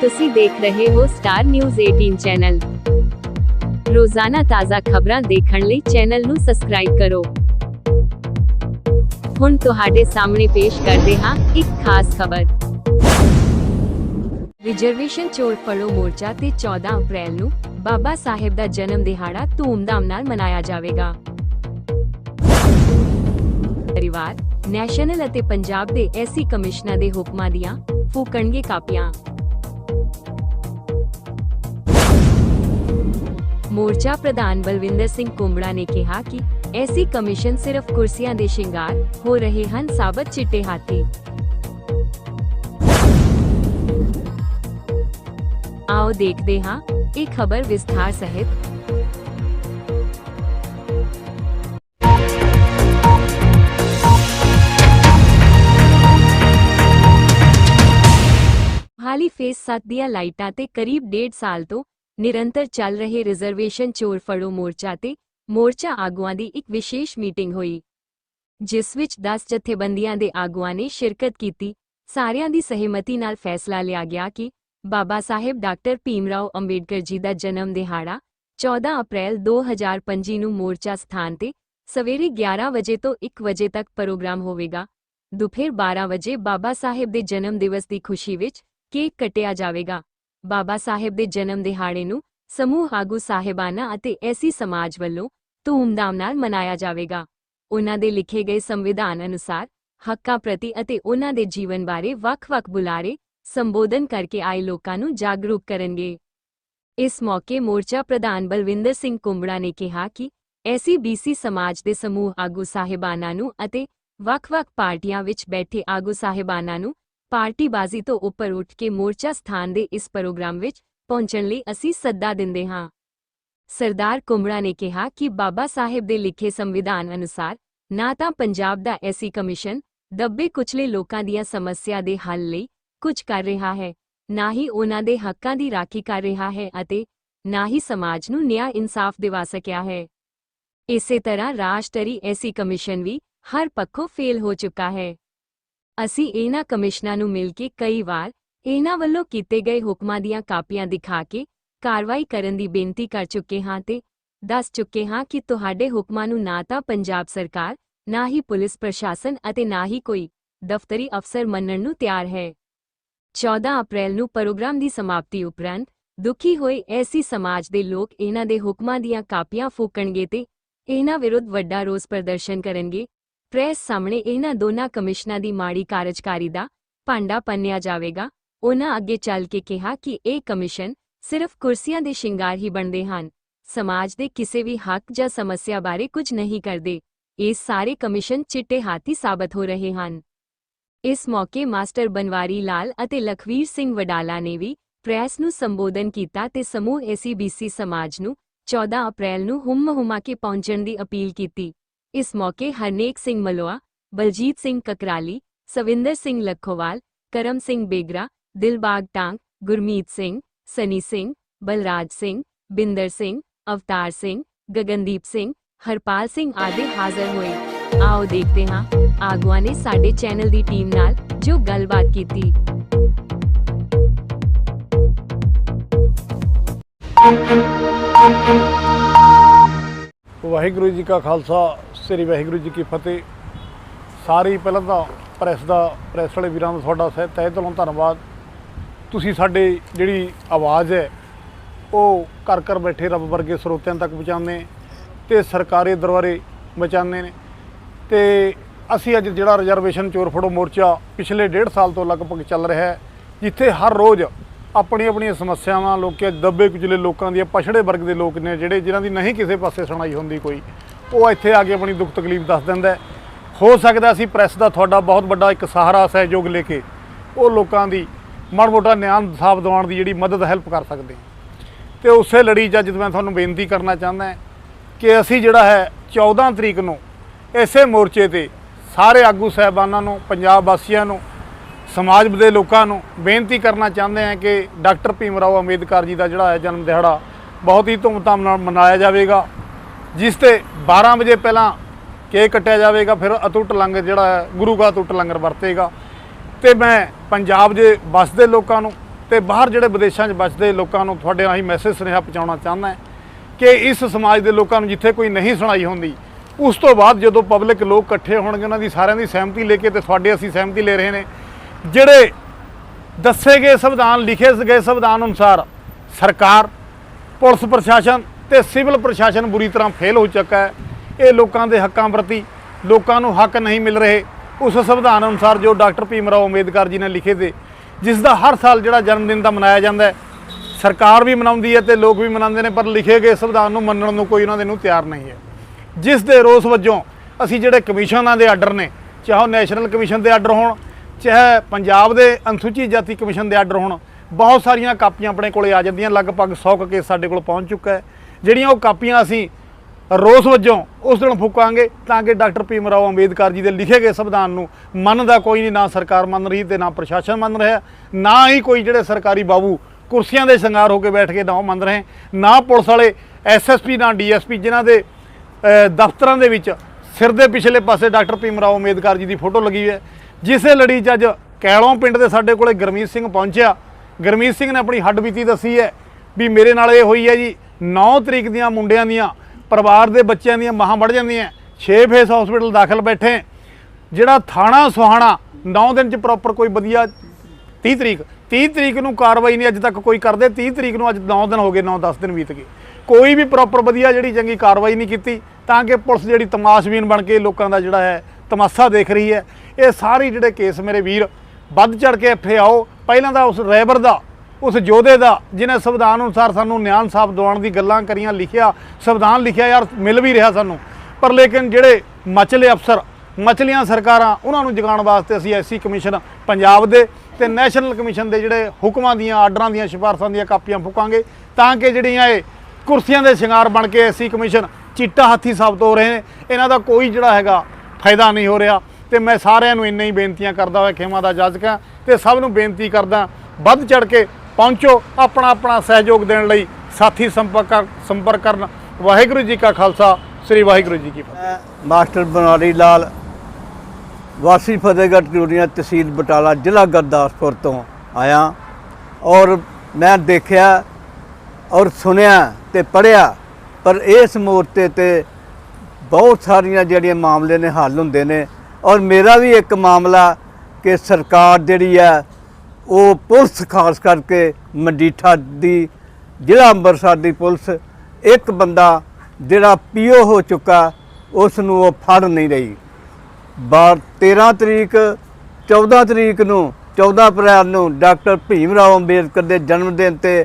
ਤੁਸੀਂ ਦੇਖ ਰਹੇ ਹੋ ਸਟਾਰ ਨਿਊਜ਼ 18 ਚੈਨਲ ਰੋਜ਼ਾਨਾ ਤਾਜ਼ਾ ਖਬਰਾਂ ਦੇਖਣ ਲਈ ਚੈਨਲ ਨੂੰ ਸਬਸਕ੍ਰਾਈਬ ਕਰੋ। ਹੁਣ ਤੁਹਾਡੇ ਸਾਹਮਣੇ ਪੇਸ਼ ਕਰਦੇ ਹਾਂ ਇੱਕ ਖਾਸ ਖਬਰ। ਰਿਜ਼ਰਵੇਸ਼ਨ ਚੋਰ ਫੜੋ ਮੋਰਚਾ ਤੇ 14 ਅਪ੍ਰੈਲ ਨੂੰ ਬਾਬਾ ਸਾਹਿਬ ਦਾ ਜਨਮ ਦਿਹਾੜਾ ਧੂਮਧਾਮ ਨਾਲ ਮਨਾਇਆ ਜਾਵੇਗਾ। ਪਰਿਵਾਰ, ਨੈਸ਼ਨਲ ਅਤੇ ਪੰਜਾਬ ਦੇ ਐਸੀ ਕਮਿਸ਼ਨਾਂ ਦੇ ਹੁਕਮਾਂ ਦੀਆਂ ਫੂਕਣਗੇ ਕਾਪੀਆਂ। ਮੋਰਚਾ ਪ੍ਰਧਾਨ ਬਲਵਿੰਦਰ ਸਿੰਘ ਕੁੰਬੜਾ ਨੇ ਕਿਹਾ ਕਿ ਐਸੀ ਕਮਿਸ਼ਨ ਸਿਰਫ ਕੁਰਸੀਆਂ ਦੇ ਸ਼ਿੰਗਾਰ ਹੋ ਰਹੇ ਹਨ ਸਾਬਤ ਚਿੱਟੇ ਹਾਥੀ ਆਓ ਦੇਖਦੇ ਹਾਂ ਇਹ ਖਬਰ ਵਿਸਥਾਰ ਸਹਿਤ ਹਾਲੀ ਫੇਸ 7 ਦੀਆਂ ਲਾਈਟਾਂ ਤੇ ਕਰੀਬ 1.5 ਸਾਲ ਤੋਂ ਨਿਰੰਤਰ ਚੱਲ ਰਹੇ ਰਿਜ਼ਰਵੇਸ਼ਨ ਚੋਰ ਫੜੋ ਮੋਰਚਾ ਤੇ ਮੋਰਚਾ ਆਗੂਆਂ ਦੀ ਇੱਕ ਵਿਸ਼ੇਸ਼ ਮੀਟਿੰਗ ਹੋਈ, ਜਿਸ ਵਿੱਚ 10 ਜਥੇਬੰਦੀਆਂ ਦੇ ਆਗੂਆਂ ਨੇ ਸ਼ਿਰਕਤ ਕੀਤੀ। ਸਾਰਿਆਂ ਦੀ ਸਹਿਮਤੀ ਨਾਲ ਫੈਸਲਾ ਲਿਆ ਗਿਆ ਕਿ ਬਾਬਾ ਸਾਹਿਬ ਡਾਕਟਰ ਭੀਮਰਾਓ ਅੰਬੇਡਕਰ ਜੀ ਦਾ ਜਨਮ ਦਿਹਾੜਾ 14 ਅਪ੍ਰੈਲ 2025 ਨੂੰ ਮੋਰਚਾ ਸਥਾਨ ਤੇ ਸਵੇਰੇ 11 ਵਜੇ ਤੋਂ 1 ਵਜੇ ਤੱਕ ਪ੍ਰੋਗਰਾਮ ਹੋਵੇਗਾ। ਦੁਪਹਿਰ 12 ਵਜੇ ਬਾਬਾ ਸਾਹਿਬ ਦੇ ਜਨਮ ਦਿਵਸ ਦੀ ਖੁਸ਼ੀ ਵਿੱਚ ਕੇਕ ਕਟਿਆ ਜਾਵੇਗਾ। ਬਾਬਾ ਸਾਹਿਬ ਦੇ ਜਨਮ ਦਿਹਾੜੇ ਨੂੰ ਸਮੂਹ ਆਗੂ ਸਾਹਿਬਾਨਾ ਅਤੇ ਐਸੀ ਸਮਾਜ ਵੱਲੋਂ ਧੂਮਧਾਮ ਨਾਲ ਮਨਾਇਆ ਜਾਵੇਗਾ। ਉਨ੍ਹਾਂ ਦੇ ਲਿਖੇ ਗਏ ਸੰਵਿਧਾਨ ਅਨੁਸਾਰ ਹੱਕਾਂ ਪ੍ਰਤੀ ਅਤੇ ਉਨ੍ਹਾਂ ਦੇ ਜੀਵਨ ਬਾਰੇ ਵੱਖ-ਵੱਖ ਬੁਲਾਰੇ ਸੰਬੋਧਨ ਕਰਕੇ ਆਏ ਲੋਕਾਂ ਨੂੰ ਜਾਗਰੂਕ ਕਰਨਗੇ। ਇਸ ਮੌਕੇ ਮੋਰਚਾ ਪ੍ਰਧਾਨ ਬਲਵਿੰਦਰ ਸਿੰਘ ਕੁੰਬੜਾ ਨੇ ਕਿਹਾ ਕਿ ਐਸੀ ਬੀਸੀ ਸਮਾਜ ਦੇ ਸਮੂਹ ਆਗੂ ਸਾਹਿਬਾਨਾਂ ਨੂੰ ਅਤੇ ਵੱਖ-ਵੱਖ ਪਾਰਟੀਆਂ ਵਿੱਚ ਬੈਠੇ ਆਗੂ ਸਾਹਿਬਾਨਾਂ ਨੂੰ ਪਾਰਟੀਬਾਜ਼ੀ ਤੋਂ ਉੱਪਰ ਉੱਠ ਕੇ ਮੋਰਚਾ ਸਥਾਨ ਦੇ ਇਸ ਪ੍ਰੋਗਰਾਮ ਵਿੱਚ ਪਹੁੰਚਣ ਲਈ ਅਸੀਂ ਸੱਦਾ ਦਿੰਦੇ ਹਾਂ। ਸਰਦਾਰ ਕੁੰਬੜਾ ਨੇ ਕਿਹਾ ਕਿ ਬਾਬਾ ਸਾਹਿਬ ਦੇ ਲਿਖੇ ਸੰਵਿਧਾਨ ਅਨੁਸਾਰ ਨਾ ਤਾਂ ਪੰਜਾਬ ਦਾ ਐਸੀ ਕਮਿਸ਼ਨ ਦੱਬੇ ਕੁਚਲੇ ਲੋਕਾਂ ਦੀਆਂ ਸਮੱਸਿਆ ਦੇ ਹੱਲ ਲਈ ਕੁਝ ਕਰ ਰਿਹਾ ਹੈ, ਨਾ ਹੀ ਉਹਨਾਂ ਦੇ ਹੱਕਾਂ ਦੀ ਰਾਖੀ ਕਰ ਰਿਹਾ ਹੈ ਅਤੇ ਨਾ ਹੀ ਸਮਾਜ ਨੂੰ ਨਿਆਂ ਇਨਸਾਫ ਦਿਵਾ ਸਕਿਆ ਹੈ। ਇਸੇ ਤਰ੍ਹਾਂ ਰਾਸ਼ਟਰੀ ਐਸੀ ਕਮਿਸ਼ਨ ਵੀ ਹਰ ਪੱਖੋਂ ਫੇਲ ਹੋ ਚੁੱਕਾ ਹੈ। ਅਸੀਂ ਇਹਨਾਂ ਕਮਿਸ਼ਨਾਂ ਨੂੰ ਮਿਲ ਕੇ ਕਈ ਵਾਰ ਇਹਨਾਂ ਵੱਲੋਂ ਕੀਤੇ ਗਏ ਹੁਕਮਾਂ ਦੀਆਂ ਕਾਪੀਆਂ ਦਿਖਾ ਕੇ ਕਾਰਵਾਈ ਕਰਨ ਦੀ ਬੇਨਤੀ ਕਰ ਚੁੱਕੇ ਹਾਂ ਤੇ ਦੱਸ ਚੁੱਕੇ ਹਾਂ ਕਿ ਤੁਹਾਡੇ ਹੁਕਮਾਂ ਨੂੰ ਨਾ ਤਾਂ ਪੰਜਾਬ ਸਰਕਾਰ, ਨਾ ਹੀ ਪੁਲਿਸ ਪ੍ਰਸ਼ਾਸਨ ਅਤੇ ਨਾ ਹੀ ਕੋਈ ਦਫ਼ਤਰੀ ਅਫਸਰ ਮੰਨਣ ਨੂੰ ਤਿਆਰ ਹੈ। 14 ਅਪ੍ਰੈਲ ਨੂੰ ਪ੍ਰੋਗਰਾਮ ਦੀ ਸਮਾਪਤੀ ਉਪਰੰਤ ਦੁਖੀ ਹੋਏ ਐਸੀ ਸਮਾਜ ਦੇ ਲੋਕ ਇਹਨਾਂ ਦੇ ਹੁਕਮਾਂ ਦੀਆਂ ਕਾਪੀਆਂ ਫੂਕਣਗੇ ਤੇ ਇਹਨਾਂ ਵਿਰੁੱਧ ਵੱਡਾ ਰੋਸ ਪ੍ਰਦਰਸ਼ਨ ਕਰਨਗੇ। ਪ੍ਰੈਸ ਸਾਹਮਣੇ ਇਹਨਾਂ ਦੋਨਾਂ ਕਮਿਸ਼ਨਾਂ ਦੀ ਮਾੜੀ ਕਾਰਜਕਾਰੀ ਦਾ ਭਾਂਡਾ ਪੰਨਿਆ ਜਾਵੇਗਾ। ਉਹਨਾਂ ਅੱਗੇ ਚੱਲ ਕੇ ਕਿਹਾ ਕਿ ਇਹ ਕਮਿਸ਼ਨ ਸਿਰਫ ਕੁਰਸੀਆਂ ਦੇ ਸ਼ਿੰਗਾਰ ਹੀ ਬਣਦੇ ਹਨ। ਸਮਾਜ ਦੇ ਕਿਸੇ ਵੀ ਹੱਕ ਜਾਂ ਸਮੱਸਿਆ ਬਾਰੇ ਕੁਝ ਨਹੀਂ ਕਰਦੇ। ਇਹ ਸਾਰੇ ਕਮਿਸ਼ਨ ਚਿੱਟੇ ਹਾਥੀ ਸਾਬਤ ਹੋ ਰਹੇ ਹਨ। ਇਸ ਮੌਕੇ ਮਾਸਟਰ ਬਨਵਾਰੀ ਲਾਲ ਅਤੇ ਲਖਵੀਰ ਸਿੰਘ ਵਡਾਲਾ ਨੇ ਵੀ ਪ੍ਰੈਸ ਨੂੰ ਸੰਬੋਧਨ ਕੀਤਾ ਤੇ ਸਮੂਹ ਐਸੀਬੀਸੀ ਸਮਾਜ ਨੂੰ 14 ਅਪ੍ਰੈਲ ਨੂੰ ਹੁਮ-ਹੁਮਾ ਕੇ ਪਹੁੰਚਣ ਦੀ ਅਪੀਲ ਕੀਤੀ। ਇਸ ਮੌਕੇ ਹਰਨੇਕ ਸਿੰਘ ਮਲੋਆ ਬਲਜੀਤ ਸਿੰਘ ਕਕਰਾਲੀ ਸਵਿੰਦਰ ਸਿੰਘ ਲੱਖੋਵਾਲ ਕਰਮ ਸਿੰਘ ਬੇਗਰਾ ਦਿਲਬਾਗ ਟਾਂਗ ਗੁਰਮੀਤ ਸਿੰਘ ਸਨੀ ਸਿੰਘ ਬਲਰਾਜ ਸਿੰਘ ਬਿੰਦਰ ਸਿੰਘ ਅਵਤਾਰ ਸਿੰਘ ਗਗਨਦੀਪ ਸਿੰਘ ਹਰਪਾਲ ਸਿੰਘ ਆਦਿ ਹਾਜ਼ਰ ਹੋਏ ਆਓ ਦੇਖਦੇ ਹਾਂ ਆਗੂਆਂ ਨੇ ਸਾਡੇ ਚੈਨਲ ਦੀ ਟੀਮ ਨਾਲ ਜੋ ਗੱਲਬਾਤ ਕੀਤੀ ਵਾਹਿਗੁਰੂ ਜੀ ਕਾ ਖਾਲਸਾ, ਸ੍ਰੀ ਵਾਹਿਗੁਰੂ ਜੀ ਕੀ ਫਤਿਹ। ਸਾਰੀ ਪਹਿਲਾਂ ਤਾਂ ਪ੍ਰੈਸ ਦਾ ਪ੍ਰੈਸ ਵਾਲੇ ਵੀਰਾਂ ਦਾ ਤੁਹਾਡਾ ਸਹਿ, ਤਹਿ ਦਿਲੋਂ ਧੰਨਵਾਦ। ਤੁਸੀਂ ਸਾਡੇ ਜਿਹੜੀ ਆਵਾਜ਼ ਹੈ, ਉਹ ਘਰ ਘਰ ਬੈਠੇ ਰੱਬ ਵਰਗੇ ਸਰੋਤਿਆਂ ਤੱਕ ਪਹੁੰਚਾਉਂਦੇ ਤੇ ਸਰਕਾਰੀ ਦਰਬਾਰੇ ਬਚਾਉਂਦੇ ਨੇ। ਤੇ ਅਸੀਂ ਅੱਜ ਜਿਹੜਾ ਰਿਜ਼ਰਵੇਸ਼ਨ ਚੋਰ ਫੜੋ ਮੋਰਚਾ ਪਿਛਲੇ ਡੇਢ ਸਾਲ ਤੋਂ ਲਗਭਗ ਚੱਲ ਰਿਹਾ ਹੈ, ਜਿੱਥੇ ਹਰ ਰੋਜ਼ ਆਪਣੀਆਂ ਆਪਣੀਆਂ ਸਮੱਸਿਆਵਾਂ, ਲੋਕਾਂ ਦੱਬੇ ਕੁਚਲੇ ਲੋਕਾਂ ਦੀਆਂ ਪਛੜੇ ਵਰਗ ਦੇ ਲੋਕ ਨੇ ਜਿਹੜੇ, ਜਿਨ੍ਹਾਂ ਦੀ ਨਹੀਂ ਕਿਸੇ ਪਾਸੇ ਸੁਣਾਈ ਹੁੰਦੀ ਕੋਈ, ਉਹ ਇੱਥੇ ਆ ਕੇ ਆਪਣੀ ਦੁੱਖ ਤਕਲੀਫ ਦੱਸ ਦਿੰਦਾ ਹੋ। ਸਕਦਾ ਅਸੀਂ ਪ੍ਰੈਸ ਦਾ ਤੁਹਾਡਾ ਬਹੁਤ ਵੱਡਾ ਇੱਕ ਸਹਾਰਾ, ਸਹਿਯੋਗ ਲੈ ਕੇ ਉਹ ਲੋਕਾਂ ਦੀ ਮਾੜਾ ਮੋਟਾ ਨਿਆਂ ਸਾਫ਼ ਦਿਵਾਉਣ ਦੀ ਜਿਹੜੀ ਮਦਦ ਹੈਲਪ ਕਰ ਸਕਦੇ ਹਾਂ। ਤੇ ਉਸੇ ਲੜੀ 'ਚ ਅੱਜ ਮੈਂ ਤੁਹਾਨੂੰ ਬੇਨਤੀ ਕਰਨਾ ਚਾਹੁੰਦਾ ਕਿ ਅਸੀਂ ਜਿਹੜਾ ਹੈ 14 ਤਰੀਕ ਨੂੰ ਇਸੇ ਮੋਰਚੇ ਤੇ ਸਾਰੇ ਆਗੂ ਸਹਿਬਾਨਾਂ ਨੂੰ, ਪੰਜਾਬ ਵਾਸੀਆਂ ਨੂੰ ਸਮਾਜ ਦੇ ਲੋਕਾਂ ਨੂੰ ਬੇਨਤੀ ਕਰਨਾ ਚਾਹੁੰਦੇ ਹਾਂ ਕਿ ਡਾਕਟਰ ਭੀਮ ਰਾਓ ਅੰਬੇਦਕਰ ਜੀ ਦਾ ਜਿਹੜਾ ਹੈ ਜਨਮ ਦਿਹਾੜਾ ਬਹੁਤ ਹੀ ਧੂਮਧਾਮ ਨਾਲ ਮਨਾਇਆ ਜਾਵੇਗਾ, ਜਿਸ ਤੇ 12 ਵਜੇ ਪਹਿਲਾਂ ਕੇਕ ਕੱਟਿਆ ਜਾਵੇਗਾ, ਫਿਰ ਅਤੁੱਟ ਲੰਗਰ ਜਿਹੜਾ ਹੈ, ਗੁਰੂ ਕਾ ਅਤੁੱਟ ਲੰਗਰ ਵਰਤੇਗਾ। ਤੇ ਮੈਂ ਪੰਜਾਬ ਦੇ ਵਸਦੇ ਲੋਕਾਂ ਨੂੰ ਤੇ ਬਾਹਰ ਜਿਹੜੇ ਵਿਦੇਸ਼ਾਂ 'ਚ ਬਸਦੇ ਲੋਕਾਂ ਨੂੰ ਤੁਹਾਡੇ ਰਾਹੀਂ ਮੈਸੇਜ ਸੁਨੇਹਾ ਪਹੁੰਚਾਉਣਾ ਚਾਹੁੰਦਾ ਕਿ ਇਸ ਸਮਾਜ ਦੇ ਲੋਕਾਂ ਨੂੰ ਜਿੱਥੇ ਕੋਈ ਨਹੀਂ ਸੁਣਾਈ ਹੁੰਦੀ, ਉਸ ਤੋਂ ਬਾਅਦ ਜਦੋਂ ਪਬਲਿਕ ਲੋਕ ਇਕੱਠੇ ਹੋਣਗੇ, ਉਹਨਾਂ ਦੀ ਸਾਰਿਆਂ ਦੀ ਸਹਿਮਤੀ ਲੈ ਕੇ ਤੇ ਤੁਹਾਡੇ ਅਸੀਂ ਸਹਿਮਤੀ ਲੈ ਰਹੇ ਨੇ ਜਿਹੜੇ ਦੱਸੇ ਗਏ ਸੰਵਿਧਾਨ, ਲਿਖੇ ਗਏ ਸੰਵਿਧਾਨ ਅਨੁਸਾਰ ਸਰਕਾਰ, ਪੁਲਿਸ ਪ੍ਰਸ਼ਾਸਨ ਤੇ ਸਿਵਲ ਪ੍ਰਸ਼ਾਸਨ ਬੁਰੀ ਤਰ੍ਹਾਂ ਫੇਲ ਹੋ ਚੁੱਕਾ ਹੈ। ਇਹ ਲੋਕਾਂ ਦੇ ਹੱਕਾਂ ਪ੍ਰਤੀ ਲੋਕਾਂ ਨੂੰ ਹੱਕ ਨਹੀਂ ਮਿਲ ਰਹੇ। ਉਸ ਸੰਵਿਧਾਨ ਅਨੁਸਾਰ ਜੋ ਡਾਕਟਰ ਭੀਮ ਰਾਓ ਅੰਬੇਦਕਰ ਜੀ ਨੇ ਲਿਖੇ ਤੇ ਜਿਸ ਦਾ ਹਰ ਸਾਲ ਜਿਹੜਾ ਜਨਮ ਦਿਨ ਦਾ ਮਨਾਇਆ ਜਾਂਦਾ ਹੈ, ਸਰਕਾਰ ਵੀ ਮਨਾਉਂਦੀ ਹੈ ਤੇ ਲੋਕ ਵੀ ਮਨਾਉਂਦੇ ਨੇ, ਪਰ ਲਿਖੇ ਗਏ ਸੰਵਿਧਾਨ ਨੂੰ ਮੰਨਣ ਨੂੰ ਕੋਈ ਉਹਨਾਂ ਦੇ ਨੂੰ ਤਿਆਰ ਨਹੀਂ ਹੈ। ਜਿਸ ਦੇ ਰੋਸ ਵਜੋਂ ਅਸੀਂ ਜਿਹੜੇ ਕਮਿਸ਼ਨਾਂ ਦੇ ਆਰਡਰ ਨੇ, ਚਾਹੇ ਉਹ ਨੈਸ਼ਨਲ ਕਮਿਸ਼ਨ ਦੇ ਆਰਡਰ ਹੋਣ ਚਾਹੇ ਪੰਜਾਬ ਦੇ ਅਨੁਸੂਚਿਤ ਜਾਤੀ ਕਮਿਸ਼ਨ ਦੇ ਆਰਡਰ ਹੋਣ ਬਹੁਤ ਸਾਰੀਆਂ ਕਾਪੀਆਂ ਆਪਣੇ ਕੋਲੇ ਆ ਜਾਂਦੀਆਂ। ਲਗਭਗ 100 ਕੁ ਕੇਸ ਸਾਡੇ ਕੋਲ ਪਹੁੰਚ ਚੁੱਕਾ ਹੈ। ਜਿਹੜੀਆਂ ਉਹ ਕਾਪੀਆਂ ਅਸੀਂ ਰੋਸ ਵਜੋਂ ਉਸ ਦਿਨ ਫੂਕਾਂਗੇ ਤਾਂ ਕਿ ਡਾਕਟਰ ਭੀਮ ਰਾਓ ਅੰਬੇਦਕਰ ਜੀ ਦੇ ਲਿਖੇ ਗਏ ਸੰਵਿਧਾਨ ਨੂੰ ਮੰਨਦਾ ਕੋਈ ਨਹੀਂ, ਨਾ ਸਰਕਾਰ ਮੰਨ ਰਹੀ ਤੇ ਨਾ ਪ੍ਰਸ਼ਾਸਨ ਮੰਨ ਰਿਹਾ। ਨਾ ਹੀ ਕੋਈ ਜਿਹੜੇ ਸਰਕਾਰੀ ਬਾਬੂ ਕੁਰਸੀਆਂ ਦੇ ਸ਼ਿੰਗਾਰ ਹੋ ਕੇ ਬੈਠ ਕੇ ਨਾ ਉਹ ਮੰਨ ਰਹੇ। ਨਾ ਪੁਲਿਸ ਵਾਲੇ ਐਸਐਸਪੀ ਨਾ ਡੀਐਸਪੀ ਜਿਨ੍ਹਾਂ ਦੇ ਦਫ਼ਤਰਾਂ ਦੇ ਵਿੱਚ ਸਿਰ ਦੇ ਪਿਛਲੇ ਪਾਸੇ ਡਾਕਟਰ ਭੀਮ ਰਾਓ ਅੰਬੇਦਕਰ ਜੀ ਦੀ ਫੋਟੋ ਲੱਗੀ ਹੋਈ ਹੈ। ਜਿਸੇ ਲੜੀ 'ਚ ਅੱਜ ਕੈਲੋਂ ਪਿੰਡ ਦੇ ਸਾਡੇ ਕੋਲੇ ਗਰਮੀਤ ਸਿੰਘ ਪਹੁੰਚਿਆ। ਗਰਮੀਤ ਸਿੰਘ ਨੇ ਆਪਣੀ ਹੱਡ ਬੀਤੀ ਦੱਸੀ ਹੈ ਵੀ ਮੇਰੇ ਨਾਲ ਇਹ ਹੋਈ ਹੈ ਜੀ 9 ਤਰੀਕ ਦੀਆਂ ਮੁੰਡਿਆਂ ਦੀਆਂ, ਪਰਿਵਾਰ ਦੇ ਬੱਚਿਆਂ ਦੀਆਂ ਮਾਹਾਂ ਵੱਢ ਜਾਂਦੀਆਂ 6 ਫੇਸ ਹਸਪੀਟਲ ਦਾਖਲ ਬੈਠੇ ਜਿਹੜਾ ਥਾਣਾ ਸੁਹਾਣਾ 9 ਦਿਨ ਚ ਪ੍ਰੋਪਰ ਕੋਈ ਵਧੀਆ 30 ਤਰੀਕ 30 ਤਰੀਕ ਨੂੰ ਕਾਰਵਾਈ ਨਹੀਂ ਅੱਜ ਤੱਕ ਕੋਈ ਕਰਦੇ 30 ਤਰੀਕ ਨੂੰ ਅੱਜ 9 ਦਿਨ ਹੋ ਗਏ 9-10 ਦਿਨ ਬੀਤ ਗਏ। ਕੋਈ ਵੀ ਪ੍ਰੋਪਰ ਵਧੀਆ ਜਿਹੜੀ ਚੰਗੀ ਕਾਰਵਾਈ ਨਹੀਂ ਕੀਤੀ, ਤਾਂ ਕਿ ਪੁਲਿਸ ਜਿਹੜੀ ਤਮਾਸ਼ਬੀਨ ਬਣ ਕੇ ਲੋਕਾਂ ਦਾ ਜਿਹੜਾ ਹੈ ਤਮਾਸ਼ਾ ਦੇਖ ਰਹੀ ਹੈ। ਇਹ ਸਾਰੇ ਜਿਹੜੇ ਕੇਸ ਮੇਰੇ ਵੀਰ, ਵੱਧ ਚੜ ਕੇ ਇੱਥੇ ਆਓ। ਪਹਿਲਾਂ ਤਾਂ ਉਸ ਰੈਬਰ ਦਾ, ਉਸ ਯੋਧੇ ਦਾ, ਜਿਹਨੇ ਸੰਵਿਧਾਨ ਅਨੁਸਾਰ ਸਾਨੂੰ ਨਿਆਂ ਇਨਸਾਫ ਦਿਵਾਉਣ ਦੀ ਗੱਲਾਂ ਕਰੀਆਂ, ਲਿਖਿਆ, ਸੰਵਿਧਾਨ ਲਿਖਿਆ ਯਾਰ, ਮਿਲ ਵੀ ਰਿਹਾ ਸਾਨੂੰ। ਪਰ ਲੇਕਿਨ ਜਿਹੜੇ ਮਚਲੇ ਅਫਸਰ, ਮਚਲੀਆਂ ਸਰਕਾਰਾਂ, ਉਹਨਾਂ ਨੂੰ ਜਗਾਉਣ ਵਾਸਤੇ ਅਸੀਂ ਐਸੀ ਕਮਿਸ਼ਨ ਪੰਜਾਬ ਦੇ ਤੇ ਨੈਸ਼ਨਲ ਕਮਿਸ਼ਨ ਦੇ ਜਿਹੜੇ ਹੁਕਮਾਂ ਦੀਆਂ, ਆਰਡਰਾਂ ਦੀਆਂ, ਸਿਫਾਰਸ਼ਾਂ ਦੀਆਂ ਕਾਪੀਆਂ ਫੁਕਾਂਗੇ, ਤਾਂ ਕਿ ਜਿਹੜੀਆਂ ਇਹ ਕੁਰਸੀਆਂ ਦੇ ਸ਼ਿੰਗਾਰ ਬਣ ਕੇ ਐਸੀ ਕਮਿਸ਼ਨ ਚਿੱਟਾ ਹੱਥੀ ਸਾਬਤ ਹੋ ਰਹੇ ਨੇ। ਇਹਨਾਂ ਦਾ ਕੋਈ ਜਿਹੜਾ ਹੈਗਾ ਫਾਇਦਾ ਨਹੀਂ ਹੋ ਰਿਹਾ ਤੇ ਮੈਂ ਸਾਰਿਆਂ ਨੂੰ ਇੰਨਾ ਹੀ ਬੇਨਤੀਆਂ ਕਰਦਾ ਹੋਇਆ ਖੇਮਾ ਦਾ ਜਾਜਕਾਂ ਤੇ ਸਭ ਨੂੰ ਬੇਨਤੀ ਕਰਦਾ ਵੱਧ ਚੜ ਕੇ ਪਹੁੰਚੋ ਆਪਣਾ ਆਪਣਾ ਸਹਿਯੋਗ ਦੇਣ ਲਈ, ਸਾਥੀ ਸੰਪਰਕ ਸੰਪਰਕ ਕਰਨ। ਵਾਹਿਗੁਰੂ ਜੀ ਕਾ ਖਾਲਸਾ, ਸ੍ਰੀ ਵਾਹਿਗੁਰੂ ਜੀ ਕੀ ਫਤਿਹ। ਮੈਂ ਮਾਸਟਰ ਬਨਾਰੀ ਲਾਲ, ਵਾਸੀ ਫਤਿਹਗੜ੍ਹ ਚੂੜੀਆਂ ਤਹਿਸੀਲ ਬਟਾਲਾ, ਜ਼ਿਲ੍ਹਾ ਗੁਰਦਾਸਪੁਰ ਤੋਂ ਆਇਆ ਔਰ ਮੈਂ ਦੇਖਿਆ ਔਰ ਸੁਣਿਆ ਤੇ ਪੜ੍ਹਿਆ ਪਰ ਇਸ ਮੋਰਚੇ ਤੇ ਬਹੁਤ ਸਾਰੀਆਂ ਜਿਹੜੀਆਂ ਮਾਮਲੇ ਨੇ ਹੱਲ ਹੁੰਦੇ ਨੇ। ਔਰ ਮੇਰਾ ਵੀ ਇੱਕ ਮਾਮਲਾ ਕਿ ਸਰਕਾਰ ਜਿਹੜੀ ਹੈ ਉਹ ਪੁਲਿਸ ਖਾਸ ਕਰਕੇ ਮੰਡੀਠਾ ਦੀ, ਜ਼ਿਲ੍ਹਾ ਅੰਮ੍ਰਿਤਸਰ ਦੀ ਪੁਲਿਸ, ਇੱਕ ਬੰਦਾ ਜਿਹੜਾ ਪੀਓ ਹੋ ਚੁੱਕਾ ਉਸ ਨੂੰ ਉਹ ਫੜ ਨਹੀਂ ਰਹੀ। ਬਾਰ 13 ਤਰੀਕ 14 ਤਰੀਕ ਨੂੰ 14 ਅਪ੍ਰੈਲ ਨੂੰ ਡਾਕਟਰ ਭੀਮ ਰਾਓ ਅੰਬੇਦਕਰ ਦੇ ਜਨਮ ਦਿਨ ਤੇ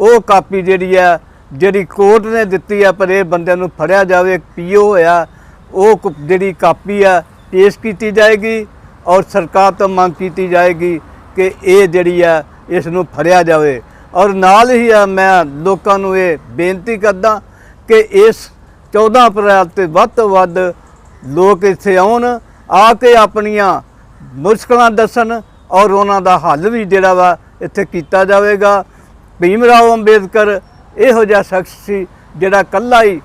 ਉਹ ਕਾਪੀ ਜਿਹੜੀ ਹੈ ਜਿਹੜੀ ਕੋਰਟ ਨੇ ਦਿੱਤੀ ਹੈ ਪਰ ਇਹ ਬੰਦਿਆਂ ਨੂੰ ਫੜਿਆ ਜਾਵੇ ਪੀਓ ਹੋਇਆ, ਉਹ ਜਿਹੜੀ ਕਾਪੀ ਆ, ਪੇਸ਼ ਕੀਤੀ ਜਾਏਗੀ ਔਰ ਸਰਕਾਰ ਤੋਂ ਮੰਗ ਕੀਤੀ ਜਾਏਗੀ ਕਿ ਇਹ ਜਿਹੜੀ ਆ, ਇਸ ਨੂੰ ਫੜਿਆ ਜਾਵੇ। ਔਰ ਨਾਲ ਹੀ ਆ, ਮੈਂ ਲੋਕਾਂ ਨੂੰ ਇਹ ਬੇਨਤੀ ਕਰਦਾ ਕਿ ਇਸ 14 ਅਪ੍ਰੈਲ ਤੇ ਵੱਧ ਤੋਂ ਵੱਧ ਲੋਕ ਇੱਥੇ ਆਉਣ, ਆ ਕੇ ਆਪਣੀਆਂ ਮੁਸ਼ਕਲਾਂ ਦੱਸਣ ਔਰ ਉਹਨਾਂ ਦਾ ਹੱਲ ਵੀ ਜਿਹੜਾ ਵਾ ਇੱਥੇ ਕੀਤਾ ਜਾਵੇਗਾ। ਭੀਮ ਰਾਓ ਅੰਬੇਦਕਰ ਇਹੋ ਜਿਹਾ ਸ਼ਖਸ ਸੀ ਜਿਹੜਾ ਕੱਲਾ ਹੀ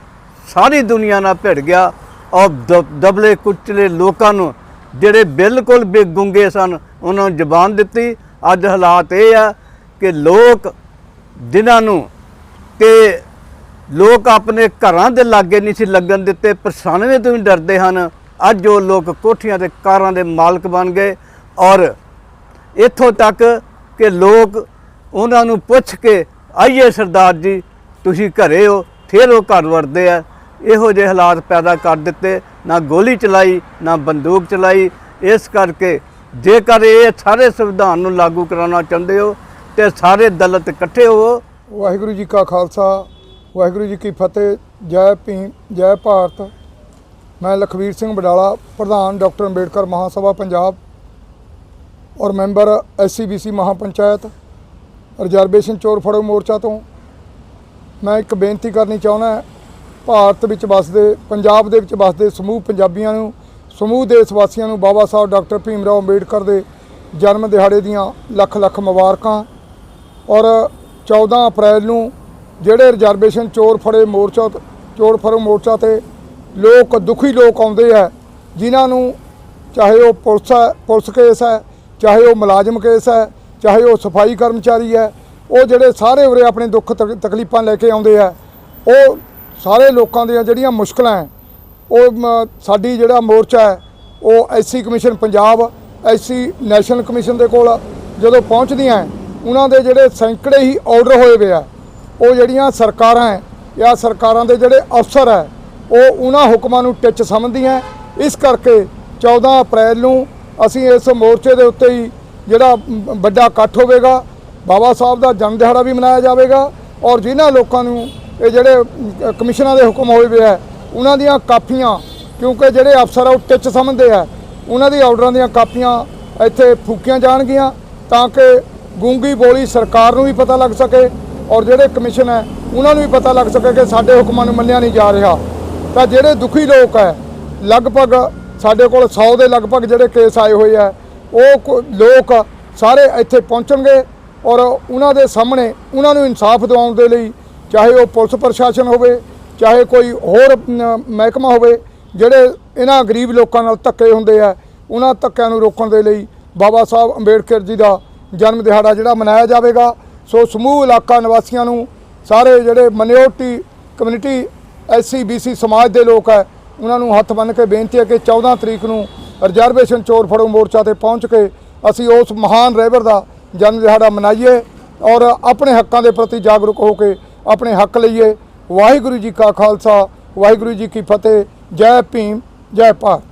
ਸਾਰੀ ਦੁਨੀਆ ਨਾਲ ਭਿੜ ਗਿਆ। ਔਰ ਦਬ- ਦਬਲੇ ਕੁਚਲੇ ਲੋਕਾਂ ਨੂੰ ਜਿਹੜੇ ਬਿਲਕੁਲ ਬੇਗੁੰਗੇ ਸਨ, ਉਹਨਾਂ ਨੂੰ ਜ਼ਬਾਨ ਦਿੱਤੀ। ਅੱਜ ਹਾਲਾਤ ਇਹ ਆ ਕਿ ਲੋਕ ਜਿਨ੍ਹਾਂ ਨੂੰ ਕਿ ਲੋਕ ਆਪਣੇ ਘਰਾਂ ਦੇ ਲਾਗੇ ਨਹੀਂ ਸੀ ਲੱਗਣ ਦਿੱਤੇ ਪਰਛਾਵੇਂ ਤੋਂ ਵੀ ਡਰਦੇ ਹਨ। ਅੱਜ ਉਹ ਲੋਕ ਕੋਠੀਆਂ ਤੇ ਕਾਰਾਂ ਦੇ ਮਾਲਕ ਬਣ ਗਏ। ਔਰ ਇੱਥੋਂ ਤੱਕ ਕਿ ਲੋਕ ਉਹਨਾਂ ਨੂੰ ਪੁੱਛ ਕੇ ਆਈਏ ਸਰਦਾਰ ਜੀ, ਤੁਸੀਂ ਘਰੇ ਹੋ, ਫਿਰ ਉਹ ਘਰ ਵੜਦੇ ਆ। ਇਹੋ ਜਿਹੇ ਹਾਲਾਤ ਪੈਦਾ ਕਰ ਦਿੱਤੇ, ਨਾ ਗੋਲੀ ਚਲਾਈ, ਨਾ ਬੰਦੂਕ ਚਲਾਈ। ਇਸ ਕਰਕੇ ਜੇਕਰ ਇਹ ਸਾਰੇ ਸੰਵਿਧਾਨ ਨੂੰ ਲਾਗੂ ਕਰਾਉਣਾ ਚਾਹੁੰਦੇ ਹੋ, ਤੇ ਸਾਰੇ ਦਲਤ ਇਕੱਠੇ ਹੋਵੋ। ਵਾਹਿਗੁਰੂ ਜੀ ਕਾ ਖਾਲਸਾ, ਵਾਹਿਗੁਰੂ ਜੀ ਕੀ ਫਤਿਹ। ਜੈ ਭੀਮ, ਜੈ ਭਾਰਤ। ਮੈਂ ਲਖਵੀਰ ਸਿੰਘ ਬਡਾਲਾ ਪ੍ਰਧਾਨ ਡਾਕਟਰ ਅੰਬੇਡਕਰ ਮਹਾਸਭਾ, ਪੰਜਾਬ ਔਰ ਮੈਂਬਰ ਐਸਸੀਬੀਸੀ ਮਹਾਪੰਚਾਇਤ। ਰਿਜ਼ਰਵੇਸ਼ਨ ਚੋਰ ਫੜੋ ਮੋਰਚਾ ਤੋਂ। ਮੈਂ ਇੱਕ ਬੇਨਤੀ ਕਰਨੀ ਚਾਹੁੰਦਾ ਭਾਰਤ ਵਿੱਚ ਵੱਸਦੇ, ਪੰਜਾਬ ਦੇ ਵਿੱਚ ਵੱਸਦੇ ਸਮੂਹ ਪੰਜਾਬੀਆਂ ਨੂੰ, ਸਮੂਹ ਦੇਸ਼ ਵਾਸੀਆਂ ਨੂੰ ਬਾਬਾ ਸਾਹਿਬ ਡਾਕਟਰ ਭੀਮ ਰਾਓ ਅੰਬੇਡਕਰ ਦੇ ਜਨਮ ਦਿਹਾੜੇ ਦੀਆਂ ਲੱਖ ਲੱਖ ਮੁਬਾਰਕਾਂ ਔਰ 14 ਅਪ੍ਰੈਲ ਨੂੰ ਜਿਹੜੇ ਰਿਜ਼ਰਵੇਸ਼ਨ ਚੋਰ ਫੜੇ ਮੋਰਚਾ ਤ- ਚੋਰ ਫੜੋ ਮੋਰਚਾ ਤੇ ਲੋਕ, ਦੁਖੀ ਲੋਕ ਆਉਂਦੇ ਆ, ਜਿਨ੍ਹਾਂ ਨੂੰ ਚਾਹੇ ਉਹ ਪੁਲਿਸ ਹੈ, ਪੁਲਿਸ ਕੇਸ ਹੈ, ਚਾਹੇ ਉਹ ਮੁਲਾਜ਼ਮ ਕੇਸ ਹੈ ਚਾਹੇ ਉਹ ਸਫ਼ਾਈ ਕਰਮਚਾਰੀ ਹੈ, ਉਹ ਜਿਹੜੇ ਸਾਰੇ ਉਰੇ ਆਪਣੇ ਦੁੱਖ ਤਕ- ਤਕਲੀਫਾਂ ਲੈ ਕੇ ਆਉਂਦੇ ਆ, ਉਹ ਸਾਰੇ ਲੋਕਾਂ ਦੀਆਂ ਜਿਹੜੀਆਂ ਮੁਸ਼ਕਲਾਂ ਹੈ, ਉਹ ਮ- ਸਾਡੀ ਜਿਹੜਾ ਮੋਰਚਾ ਹੈ, ਉਹ SC commission Punjab SC national commission ਦੇ ਕੋਲ ਜਦੋਂ ਪਹੁੰਚਦੀਆਂ ਉਹਨਾਂ ਦੇ ਜਿਹੜੇ ਸੈਂਕੜੇ ਹੀ ਆਰਡਰ ਹੋਏ ਵੇ ਆ, ਉਹ ਜਿਹੜੀਆਂ ਸਰਕਾਰਾਂ ਹੈ, ਜਾਂ ਸਰਕਾਰਾਂ ਦੇ ਜਿਹੜੇ ਅਫਸਰ ਹੈ, ਉਹ ਉਹਨਾਂ ਹੁਕਮਾਂ ਨੂੰ ਟਿੱਚ ਸਮਝਦੀਆਂ ਇਸ ਕਰਕੇ 14 ਅਪ੍ਰੈਲ ਨੂੰ ਅਸੀਂ ਇਸ ਮੋਰਚੇ ਦੇ ਉੱਤੇ ਹੀ ਜਿਹੜਾ ਵੱਡਾ ਇਕੱਠ ਹੋਵੇਗਾ, ਬਾਬਾ ਸਾਹਿਬ ਦਾ ਜਨਮ ਦਿਹਾੜਾ ਵੀ ਮਨਾਇਆ ਜਾਵੇਗਾ ਔਰ ਜਿਨ੍ਹਾਂ ਲੋਕਾਂ ਨੂੰ ਇਹ ਜਿਹੜੇ ਕਮਿਸ਼ਨਾਂ ਦੇ ਹੁਕਮ ਹੋਏ ਵੇ ਹੈ ਉਹਨਾਂ ਦੀਆਂ ਕਾਪੀਆਂ, ਕਿਉਂਕਿ ਜਿਹੜੇ ਅਫਸਰ ਆ ਉਹ ਟਿੱਚ ਸਮਝਦੇ ਆ, ਉਹਨਾਂ ਦੀ ਆਰਡਰਾਂ ਦੀਆਂ ਕਾਪੀਆਂ ਇੱਥੇ ਫੂਕੀਆਂ ਜਾਣਗੀਆਂ ਤਾਂ ਕਿ ਗੂੰਗੀ ਬੋਲੀ ਸਰਕਾਰ ਨੂੰ ਵੀ ਪਤਾ ਲੱਗ ਸਕੇ ਔਰ ਜਿਹੜੇ ਕਮਿਸ਼ਨ ਹੈ ਉਹਨਾਂ ਨੂੰ ਵੀ ਪਤਾ ਲੱਗ ਸਕੇ ਕਿ ਸਾਡੇ ਹੁਕਮਾਂ ਨੂੰ ਮੰਨਿਆ ਨਹੀਂ ਜਾ ਰਿਹਾ। ਤਾਂ ਜਿਹੜੇ ਦੁਖੀ ਲੋਕ ਹੈ ਲਗਭਗ ਸਾਡੇ ਕੋਲ 100 ਦੇ ਲਗਭਗ ਜਿਹੜੇ ਕੇਸ ਆਏ ਹੋਏ ਆ ਉਹ ਕੋ- ਲੋਕ ਸਾਰੇ ਇੱਥੇ ਪਹੁੰਚਣਗੇ ਔਰ ਉਹਨਾਂ ਦੇ ਸਾਹਮਣੇ ਉਹਨਾਂ ਨੂੰ ਇਨਸਾਫ ਦਿਵਾਉਣ ਦੇ ਲਈ ਚਾਹੇ ਉਹ ਪੁਲਿਸ ਪ੍ਰਸ਼ਾਸਨ ਹੋਵੇ, ਚਾਹੇ ਕੋਈ ਹੋਰ ਮਹਿਕਮਾ ਹੋਵੇ, ਜਿਹੜੇ ਇਹਨਾਂ ਗਰੀਬ ਲੋਕਾਂ ਨਾਲ ਧੱਕੇ ਹੁੰਦੇ ਆ, ਉਹਨਾਂ ਧੱਕਿਆਂ ਨੂੰ ਰੋਕਣ ਦੇ ਲਈ ਬਾਬਾ ਸਾਹਿਬ ਅੰਬੇਡਕਰ ਜੀ ਦਾ ਜਨਮ ਦਿਹਾੜਾ ਜਿਹੜਾ ਮਨਾਇਆ ਜਾਵੇਗਾ। ਸੋ ਸਮੂਹ ਇਲਾਕਾ ਨਿਵਾਸੀਆਂ ਨੂੰ ਸਾਰੇ ਜਿਹੜੇ ਮਨਿਓਰਟੀ ਕਮਿਊਨਿਟੀ ਐਸਸੀ ਬੀਸੀ ਸਮਾਜ ਦੇ ਲੋਕ ਹੈ ਉਹਨਾਂ ਨੂੰ ਹੱਥ ਬੰਨ੍ਹ ਕੇ ਬੇਨਤੀ ਹੈ ਕਿ 14 ਤਰੀਕ ਨੂੰ ਰਿਜ਼ਰਵੇਸ਼ਨ ਚੋਰ ਫੜੋ ਮੋਰਚਾ ਤੇ ਪਹੁੰਚ ਕੇ ਅਸੀਂ ਉਸ ਮਹਾਨ ਰਹਿਬਰ ਦਾ ਜਨਮ ਦਿਹਾੜਾ ਮਨਾਈਏ ਔਰ ਆਪਣੇ ਹੱਕਾਂ ਦੇ ਪ੍ਰਤੀ ਜਾਗਰੂਕ ਹੋ ਕੇ ਆਪਣੇ ਹੱਕ ਲਈਏ। ਵਾਹਿਗੁਰੂ ਜੀ ਕਾ ਖਾਲਸਾ, ਵਾਹਿਗੁਰੂ ਜੀ ਕੀ ਫਤਿਹ। ਜੈ ਭੀਮ, ਜੈ ਭਾਰਤ।